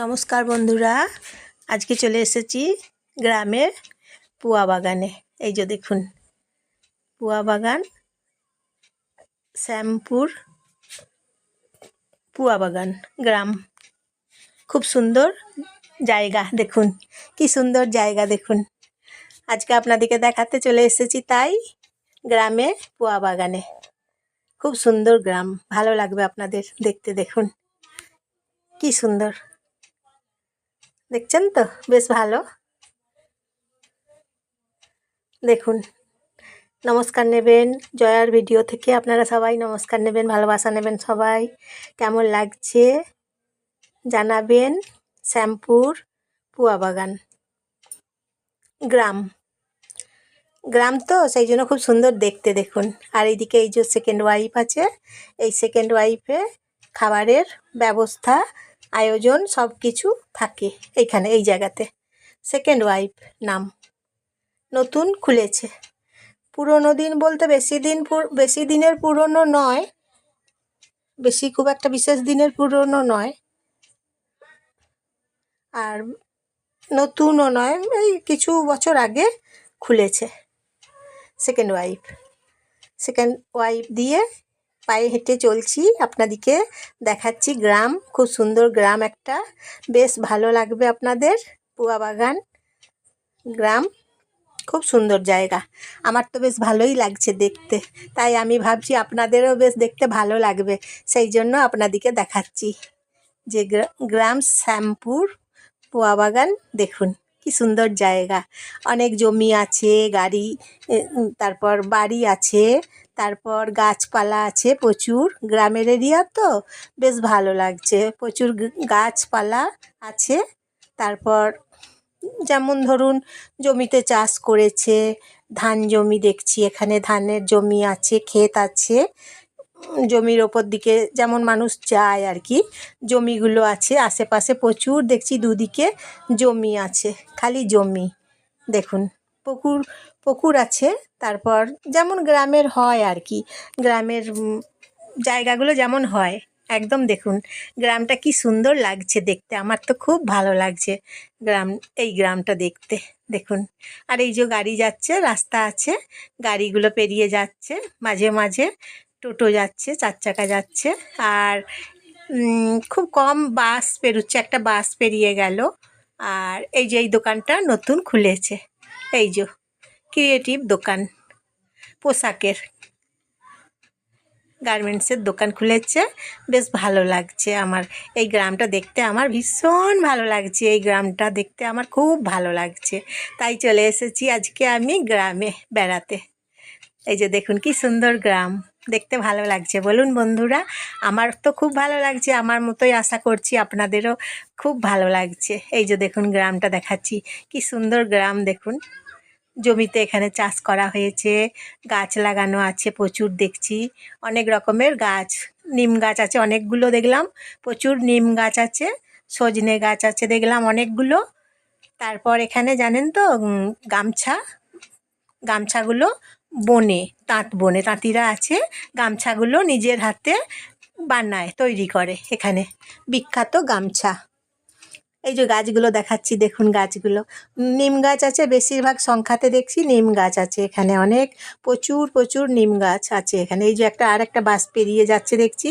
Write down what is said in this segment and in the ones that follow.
নমস্কার বন্ধুরা, আজকে চলে এসেছি গ্রামের পুয়া বাগানে। এই যে দেখুন, পুয়া বাগান, শ্যামপুর পুয়া বাগান গ্রাম। খুব সুন্দর জায়গা দেখুন, কি সুন্দর জায়গা দেখুন। আজকে আপনাদেরকে দেখাতে চলে এসেছি তাই গ্রামে পুয়া বাগানে। খুব সুন্দর গ্রাম, ভালো লাগবে আপনাদের দেখতে দেখুন, কি সুন্দর। দেখছেন তো? বেশ ভালো। দেখুন, নমস্কার নেবেন। জয়ার ভিডিও থেকে আপনারা সবাই নমস্কার নেবেন, ভালোবাসা নেবেন সবাই। কেমন লাগছে? জানাবেন শ্যামপুর পুয়া বাগান গ্রাম। গ্রাম তো, সেই জন্য খুব সুন্দর দেখতে দেখুন। আর এইদিকে এই যে সেকেন্ড ওয়াইফ আছে, এই সেকেন্ড ওয়াইফে খাবারের ব্যবস্থা আয়োজন সব কিছু থাকে এইখানে এই জায়গাতে। সেকেন্ড ওয়াইফ নাম নতুন খুলেছে। পুরনো দিন বলতে বেশি দিন বেশি দিনের পুরনো নয়, বেশি খুব একটা বিশেষ দিনের পুরনো নয়। আর নতুনও নয়, এই কিছু বছর আগে খুলেছে। সেকেন্ড ওয়াইফ সেকেন্ড ওয়াইফ দিয়ে পায়ে হেঁটে চলছি, আপনাদিকে দেখাচ্ছি গ্রাম, খুব সুন্দর গ্রাম একটা। বেশ ভালো লাগবে আপনাদের, পুয়া বাগান, গ্রাম, খুব সুন্দর জায়গা। আমার তো বেশ ভালোই লাগছে দেখতে, তাই আমি ভাবছি আপনাদেরও বেশ দেখতে ভালো লাগবে, সেই জন্য আপনাদিকে দেখাচ্ছি। যে গ্রা- গ্রাম শ্যামপুর, পোয়া বাগান, দেখুন কি সুন্দর জায়গা। অনেক জমি আছে, গাড়ি তারপর বাড়ি আছে তারপর গাছপালা আছে প্রচুর, গ্রামের এরিয়া তো, বেশ ভালো লাগছে। প্রচুর গাছপালা আছে, তারপর যেমন ধরুন জমিতে চাষ করেছে, ধান জমি দেখছি, এখানে ধানের জমি আছে, ক্ষেত আছে, জমির ওপর দিকে যেমন মানুষ যায় আর কি, জমিগুলো আছে, আশেপাশে প্রচুর দেখছি দুদিকে জমি আছে, খালি জমি, দেখুন। পুকুর পুকুর আছে। তারপর যেমন গ্রামের হয় আর কি গ্রামের জায়গাগুলো যেমন হয়, একদম দেখুন, গ্রামটা কি সুন্দর লাগছে দেখতে। আমার তো খুব ভালো লাগছে গ্রাম, এই গ্রামটা দেখতে, দেখুন। আর এই যে গাড়ি যাচ্ছে, রাস্তা আছে, গাড়িগুলো পেরিয়ে যাচ্ছে, মাঝে মাঝে টোটো যাচ্ছে, চার চাকা যাচ্ছে। আর খুব কম বাস পেরোচ্ছে, একটা বাস পেরিয়ে গেল। আর এই যে এই দোকানটা নতুন খুলেছে। এই যে ক্রিয়েটিভ দোকান, পোশাকের গার্মেন্টসের দোকান খুলেছে, বেশ ভালো লাগছে আমার। এই গ্রামটা দেখতে আমার ভীষণ ভালো লাগছে, এই গ্রামটা দেখতে আমার খুব ভালো লাগছে। তাই চলে এসেছি আজকে আমি গ্রামে বেড়াতে। এই যে দেখুন কি সুন্দর গ্রাম। দেখতে ভালো লাগছে। বলুন বন্ধুরা, আমার তো খুব ভালো লাগছে, আমার মতোই আশা করছি আপনাদেরও খুব ভালো লাগছে। এই যে দেখুন গ্রামটা দেখাচ্ছি, কি সুন্দর গ্রাম দেখুন। জমিতে এখানে চাষ করা হয়েছে, গাছ লাগানো আছে, প্রচুর দেখছি, অনেক রকমের গাছ, নিম গাছ আছে, অনেকগুলো দেখলাম, প্রচুর নিম গাছ আছে, সজনে গাছ আছে দেখলাম অনেকগুলো। তারপর এখানে জানেন তো গামছা, গামছাগুলো বনে, তাঁত বনে, তাঁতিরা আছে, গামছাগুলো নিজের হাতে বানায়, তৈরি করে এখানে। বিখ্যাত গামছা। এই যে গাছগুলো দেখাচ্ছি, দেখুন গাছগুলো। নিম গাছ আছে, বেশিরভাগ সংখ্যাতে দেখছি নিম গাছ আছে এখানে, অনেক প্রচুর প্রচুর নিম গাছ আছে এখানে। এই যে একটা আর একটা বাস পেরিয়ে যাচ্ছে দেখছি।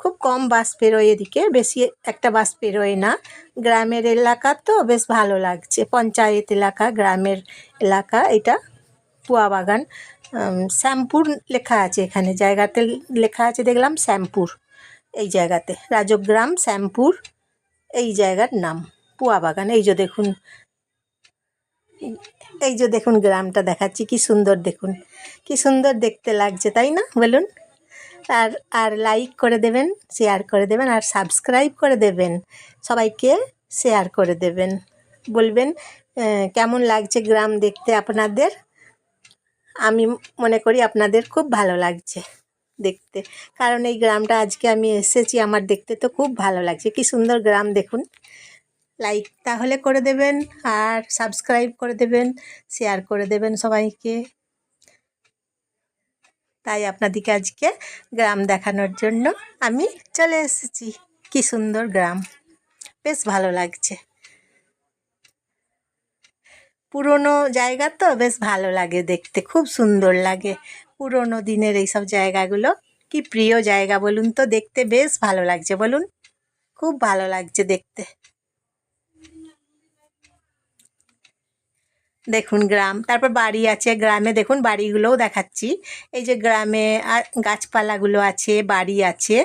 খুব কম বাস পেরোয় এদিকে, বেশি একটা বাস পেরোয় না। গ্রামের এলাকা তো বেশ ভালো লাগছে, পঞ্চায়েত এলাকা, গ্রামের এলাকা এটা। পুয়া বাগান। শ্যামপুর লেখা আছে এখানে, জায়গাতে লেখা আছে, দেখলাম শ্যামপুর, এই জায়গাতে। রাজগ্রাম, শ্যামপুর, এই জায়গার নাম, পুয়া বাগান। এই যে দেখুন, এই যে দেখুন গ্রামটা দেখাচ্ছি, কি সুন্দর দেখুন, কি সুন্দর দেখতে লাগছে, তাই না? বলুন। আর আর লাইক করে দেবেন শেয়ার করে দেবেন, আর সাবস্ক্রাইব করে দেবেন, সবাইকে শেয়ার করে দেবেন। বলবেন কেমন লাগছে গ্রাম দেখতে আপনাদের? আমি মনে করি আপনাদের খুব ভালো লাগছে দেখতে। কারণ এই গ্রামটা আজকে আমি এসেছি, আমার দেখতে তো খুব ভালো লাগছে। কি সুন্দর গ্রাম দেখুন। লাইক তাহলে করে দেবেন আর সাবস্ক্রাইব করে দেবেন শেয়ার করে দেবেন সবাইকে। তাই আপনাদেরকে আজকে গ্রাম দেখানোর জন্য আমি চলে এসেছি। কি সুন্দর গ্রাম। বেশ ভালো লাগছে। পুরনো জায়গা তো বেশ ভালো লাগে দেখতে, খুব সুন্দর লাগে। পুরনো দিনের এইসব জায়গাগুলো কি প্রিয় জায়গা বলুন তো? দেখতে বেশ ভালো লাগছে বলুন। খুব ভালো লাগছে দেখতে। দেখুন গ্রাম, তারপর বাড়ি আছে গ্রামে, দেখুন বাড়িগুলোও দেখাচ্ছি। এই যে গ্রামে গাছপালাগুলো আছে, বাড়ি আছে,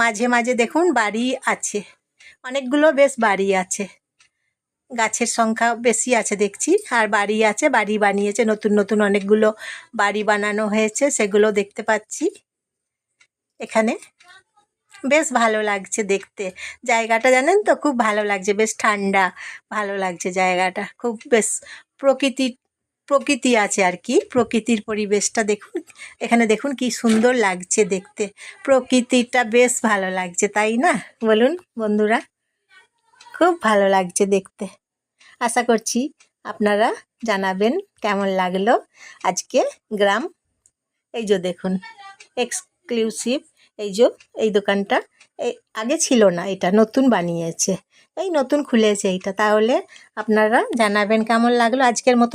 মাঝে মাঝে দেখুন বাড়ি আছে। অনেকগুলো বেশ বাড়ি আছে। গাছের সংখ্যা বেশি আছে দেখছি। আর বাড়ি আছে, বাড়ি বানিয়েছে, নতুন নতুন অনেকগুলো বাড়ি বানানো হয়েছে, সেগুলো দেখতে পাচ্ছি। এখানে বেশ ভালো লাগছে দেখতে। জায়গাটা জানেন তো, খুব ভালো লাগছে, বেশ ঠান্ডা, ভালো লাগছে জায়গাটা। খুব বেশ প্রকৃতির প্রকৃতি আছে আর কি, প্রকৃতির পরিবেশটা দেখুন। এখানে দেখুন কি সুন্দর লাগছে দেখতে। প্রকৃতিটা বেশ ভালো লাগছে, তাই না? বলুন বন্ধুরা। খুব ভালো লাগছে দেখতে। আশা করছি আপনারা জানাবেন কেমন লাগল আজকে গ্রাম। এই যে দেখুন এক্সক্লুসিভ এই যে, এই দোকানটা। এই আগে ছিল না, এটা নতুন বানিয়েছে। এই নতুন খুলেছে এইটা। তাহলে আপনারা জানাবেন কেমন লাগল আজকের মতো।